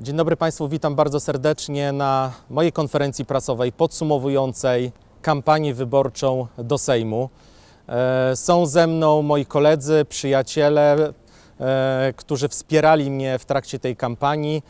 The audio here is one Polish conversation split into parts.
Dzień dobry Państwu, witam bardzo serdecznie na mojej konferencji prasowej podsumowującej kampanię wyborczą do Sejmu. E, Są ze mną moi koledzy, przyjaciele, e, którzy wspierali mnie w trakcie tej kampanii.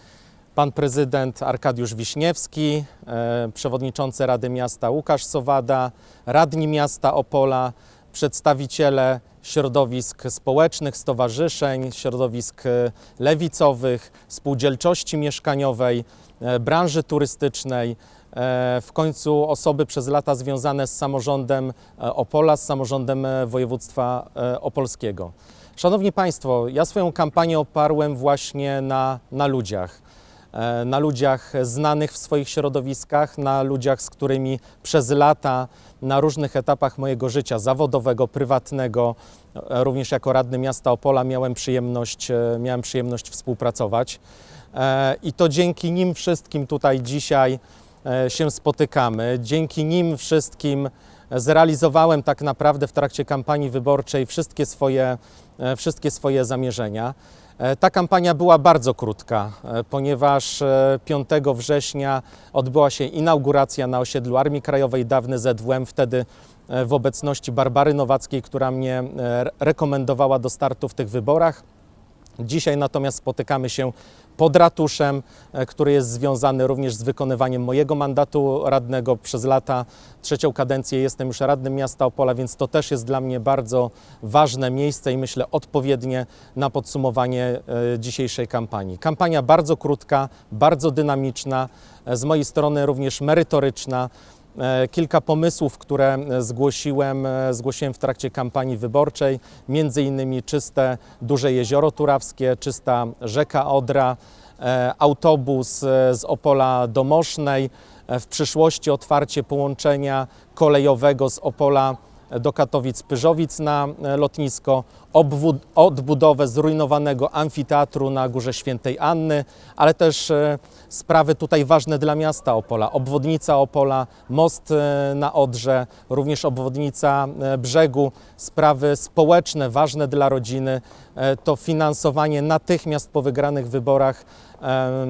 Pan prezydent Arkadiusz Wiśniewski, e, przewodniczący Rady Miasta Łukasz Sowada, radni miasta Opola, przedstawiciele środowisk społecznych, stowarzyszeń, środowisk e, lewicowych, spółdzielczości mieszkaniowej, e, branży turystycznej, e, w końcu osoby przez lata związane z samorządem Opola, z samorządem województwa opolskiego. Szanowni Państwo, ja swoją kampanię oparłem właśnie na, na ludziach na ludziach znanych w swoich środowiskach, na ludziach, z którymi przez lata na różnych etapach mojego życia zawodowego, prywatnego, e, również jako radny miasta Opola miałem przyjemność, e, miałem przyjemność współpracować. E, I to dzięki nim wszystkim tutaj dzisiaj e, się spotykamy. Dzięki nim wszystkim zrealizowałem tak naprawdę w trakcie kampanii wyborczej wszystkie swoje, e, wszystkie swoje zamierzenia. E, Ta kampania była bardzo krótka, e, ponieważ e, 5 września odbyła się inauguracja na osiedlu Armii Krajowej, dawny ZWM, wtedy e, w obecności Barbary Nowackiej, która mnie e, rekomendowała do startu w tych wyborach. Dzisiaj natomiast spotykamy się pod ratuszem, e, który jest związany również z wykonywaniem mojego mandatu radnego przez lata. Trzecią kadencję jestem już radnym miasta Opola, więc to też jest dla mnie bardzo ważne miejsce i myślę odpowiednie na podsumowanie e, dzisiejszej kampanii. Kampania bardzo krótka, bardzo dynamiczna, e, z mojej strony również merytoryczna. E, Kilka pomysłów, które zgłosiłem, e, zgłosiłem w trakcie kampanii wyborczej, między innymi czyste duże jezioro turawskie, czysta rzeka Odra, e, autobus z Opola do Mosznej, w przyszłości otwarcie połączenia kolejowego z Opola do Katowic-Pyrzowic na e, lotnisko, odbudowę zrujnowanego amfiteatru na Górze Świętej Anny, ale też e, sprawy tutaj ważne dla miasta Opola. Obwodnica Opola, most e, na Odrze, również obwodnica brzegu, sprawy społeczne ważne dla rodziny, to finansowanie natychmiast po wygranych wyborach,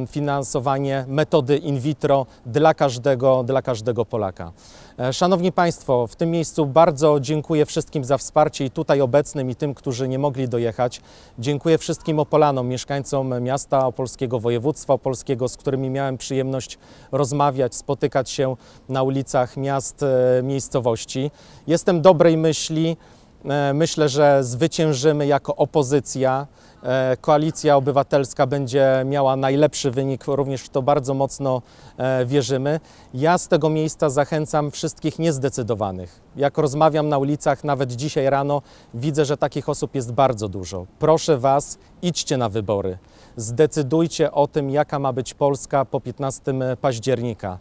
finansowanie metody in vitro dla każdego, dla każdego Polaka. E, Szanowni Państwo, w tym miejscu bardzo dziękuję wszystkim za wsparcie i tutaj obecnym i tym, którzy nie mogli dojechać. Dziękuję wszystkim Opolanom, mieszkańcom miasta opolskiego, województwa opolskiego, z którymi miałem przyjemność rozmawiać, spotykać się na ulicach miast, e, miejscowości. Jestem dobrej myśli. E, Myślę, że zwyciężymy jako opozycja. E, Koalicja Obywatelska będzie miała najlepszy wynik, również w to bardzo mocno e, wierzymy. Ja z tego miejsca zachęcam wszystkich niezdecydowanych. Jak rozmawiam na ulicach, nawet dzisiaj rano, widzę, że takich osób jest bardzo dużo. Proszę Was, idźcie na wybory. Zdecydujcie o tym, jaka ma być Polska po 15 października.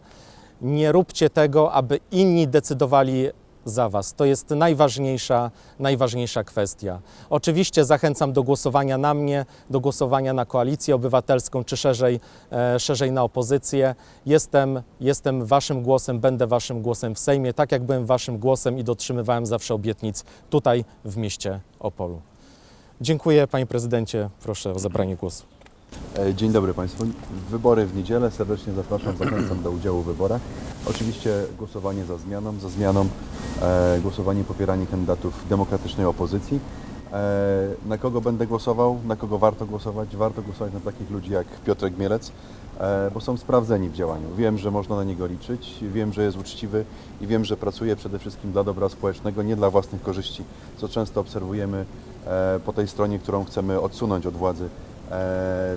Nie róbcie tego, aby inni decydowali za Was. To jest najważniejsza, najważniejsza kwestia. Oczywiście zachęcam do głosowania na mnie, do głosowania na koalicję obywatelską, czy szerzej, e, szerzej na opozycję. Jestem, jestem Waszym głosem, będę Waszym głosem w Sejmie, tak jak byłem Waszym głosem i dotrzymywałem zawsze obietnic tutaj w mieście Opolu. Dziękuję Panie Prezydencie, proszę o zabranie głosu. E, Dzień dobry Państwu. Wybory w niedzielę. Serdecznie zapraszam, zachęcam do udziału w wyborach. Oczywiście głosowanie za zmianą, za zmianą, głosowanie popieranie kandydatów demokratycznej opozycji. E, na kogo będę głosował, na kogo warto głosować? Warto głosować na takich ludzi jak Piotrek Mielec, e, bo są sprawdzeni w działaniu. Wiem, że można na niego liczyć, wiem, że jest uczciwy i wiem, że pracuje przede wszystkim dla dobra społecznego, nie dla własnych korzyści, co często obserwujemy e, po tej stronie, którą chcemy odsunąć od władzy e,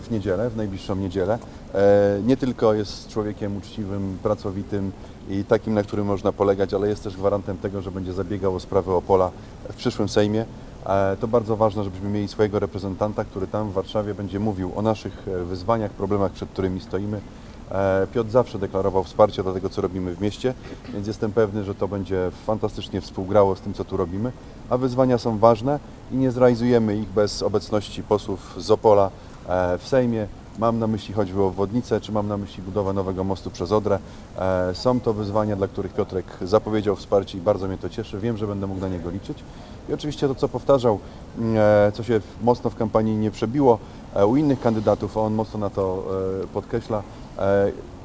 w niedzielę, w najbliższą niedzielę. E, Nie tylko jest człowiekiem uczciwym, pracowitym i takim, na którym można polegać, ale jest też gwarantem tego, że będzie zabiegał o sprawy Opola w przyszłym Sejmie. E, To bardzo ważne, żebyśmy mieli swojego reprezentanta, który tam w Warszawie będzie mówił o naszych e, wyzwaniach, problemach, przed którymi stoimy. E, Piotr zawsze deklarował wsparcie dla tego, co robimy w mieście, więc jestem pewny, że to będzie fantastycznie współgrało z tym, co tu robimy. A wyzwania są ważne i nie zrealizujemy ich bez obecności posłów z Opola e, w Sejmie. Mam na myśli choćby obwodnicę, czy mam na myśli budowę nowego mostu przez Odrę. E, Są to wyzwania, dla których Piotrek zapowiedział wsparcie i bardzo mnie to cieszy. Wiem, że będę mógł na niego liczyć. I oczywiście to, co powtarzał, mm, co się mocno w kampanii nie przebiło, U innych kandydatów, on mocno na to podkreśla,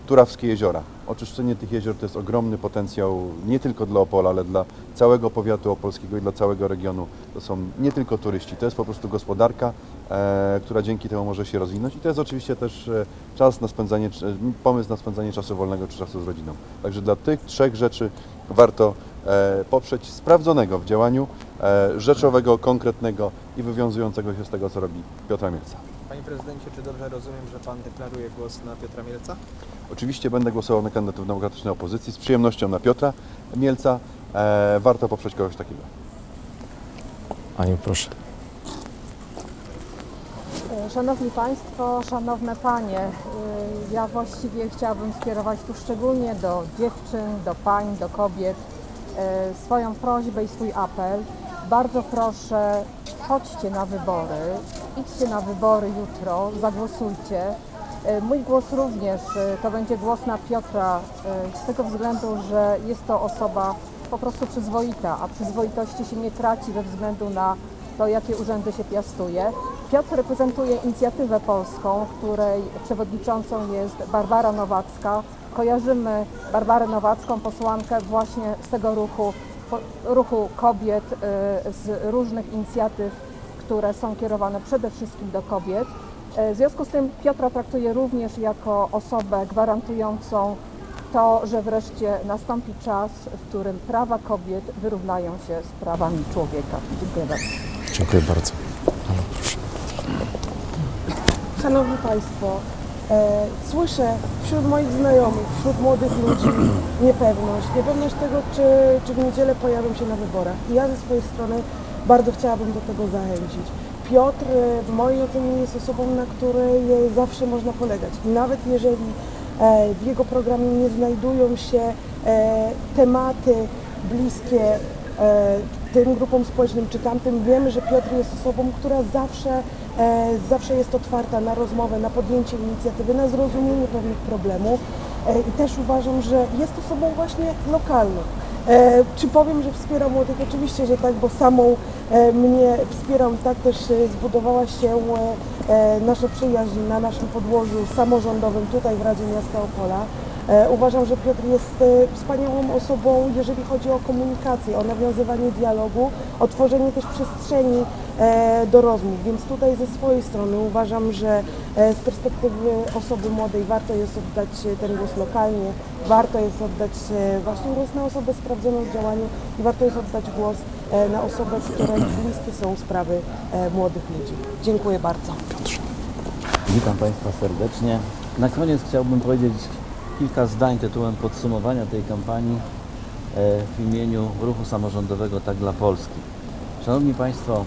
Turawskie jeziora. Oczyszczenie tych jezior to jest ogromny potencjał nie tylko dla Opola, ale dla całego powiatu opolskiego i dla całego regionu. To są nie tylko turyści, to jest po prostu gospodarka, e, która dzięki temu może się rozwinąć i to jest oczywiście też e, czas na spędzanie, czy- pomysł na spędzanie czasu wolnego czy czasu z rodziną. Także dla tych trzech rzeczy warto e, poprzeć sprawdzonego w działaniu, e, rzeczowego, konkretnego i wywiązującego się z tego, co robi Piotra Mielca. Panie prezydencie, czy dobrze rozumiem, że pan deklaruje głos na Piotra Mielca? Oczywiście będę głosował na kandydatów demokratycznej opozycji z przyjemnością na Piotra Mielca. E, warto poprzeć kogoś takiego. Aniu, proszę. Szanowni Państwo, Szanowne Panie, y, ja właściwie chciałabym skierować tu szczególnie do dziewczyn, do pań, do kobiet swoją prośbę i swój apel. Bardzo proszę, chodźcie na wybory, idźcie na wybory jutro, zagłosujcie. Y, Mój głos również y, to będzie głos na Piotra z tego względu, że jest to osoba po prostu przyzwoita, a przyzwoitości się nie traci ze względu na to, jakie urzędy się piastuje. Piotr reprezentuje inicjatywę polską, której przewodniczącą jest Barbara Nowacka. Kojarzymy Barbarę Nowacką, posłankę właśnie z tego ruchu, ruchu kobiet, y, z różnych inicjatyw, które są kierowane przede wszystkim do kobiet. Y, W związku z tym Piotra traktuje również jako osobę gwarantującą to, że wreszcie nastąpi czas, w którym prawa kobiet wyrównają się z prawami człowieka. Dziękuję bardzo. Dziękuję bardzo. Szanowni Państwo, e, słyszę wśród moich znajomych, wśród młodych ludzi niepewność. Niepewność tego, czy, czy w niedzielę pojawią się na wyborach. I ja ze swojej strony bardzo chciałabym do tego zachęcić. Piotr e, w mojej ocenie jest osobą, na której zawsze można polegać. I nawet jeżeli e, w jego programie nie znajdują się e, tematy bliskie e, tym grupom społecznym czy tamtym, wiemy, że Piotr jest osobą, która zawsze, zawsze jest otwarta na rozmowę, na podjęcie inicjatywy, na zrozumienie pewnych problemów e, i też uważam, że jest osobą właśnie lokalną. E, czy powiem, że wspiera młodych? Oczywiście, że tak, bo samą e, mnie wspieram, tak też e, zbudowała się e, e, nasza przyjaźń na naszym podłożu samorządowym tutaj w Radzie Miasta Opola. E, Uważam, że Piotr jest e, wspaniałą osobą, jeżeli chodzi o komunikację, o nawiązywanie dialogu, o tworzenie też przestrzeni e, do rozmów. Więc tutaj ze swojej strony uważam, że z perspektywy osoby młodej warto jest oddać ten głos lokalnie, warto jest oddać właśnie głos na osobę sprawdzoną w działaniu i warto jest oddać głos na osobę, której bliskie są sprawy młodych ludzi. Dziękuję bardzo. Witam Państwa serdecznie. Na koniec chciałbym powiedzieć kilka zdań tytułem podsumowania tej kampanii e, w imieniu ruchu samorządowego Tak dla Polski. Szanowni Państwo,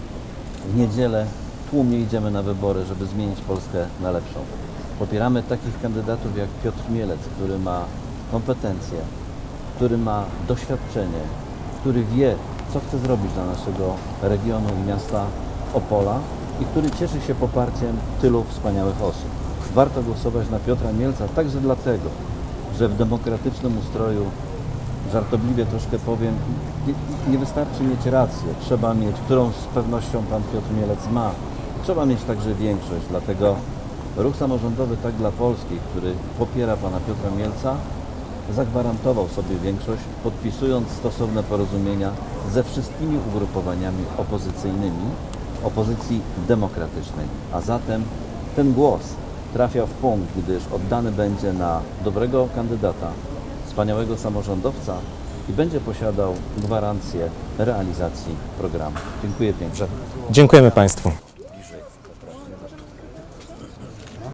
w niedzielę tłumnie idziemy na wybory, żeby zmienić Polskę na lepszą. Popieramy takich kandydatów jak Piotr Mielec, który ma kompetencje, który ma doświadczenie, który wie, co chce zrobić dla naszego regionu i miasta Opola i który cieszy się poparciem tylu wspaniałych osób. Warto głosować na Piotra Mielca także dlatego, że w demokratycznym ustroju, żartobliwie troszkę powiem, nie, nie wystarczy mieć rację, trzeba mieć, którą z pewnością pan Piotr Mielec ma, trzeba mieć także większość, dlatego ruch samorządowy Tak dla Polski, który popiera pana Piotra Mielca, zagwarantował sobie większość, podpisując stosowne porozumienia ze wszystkimi ugrupowaniami opozycyjnymi, opozycji demokratycznej. A zatem ten głos trafia w punkt, gdyż oddany będzie na dobrego kandydata, wspaniałego samorządowca i będzie posiadał gwarancję realizacji programu. Dziękuję pięknie. Dziękujemy Państwu.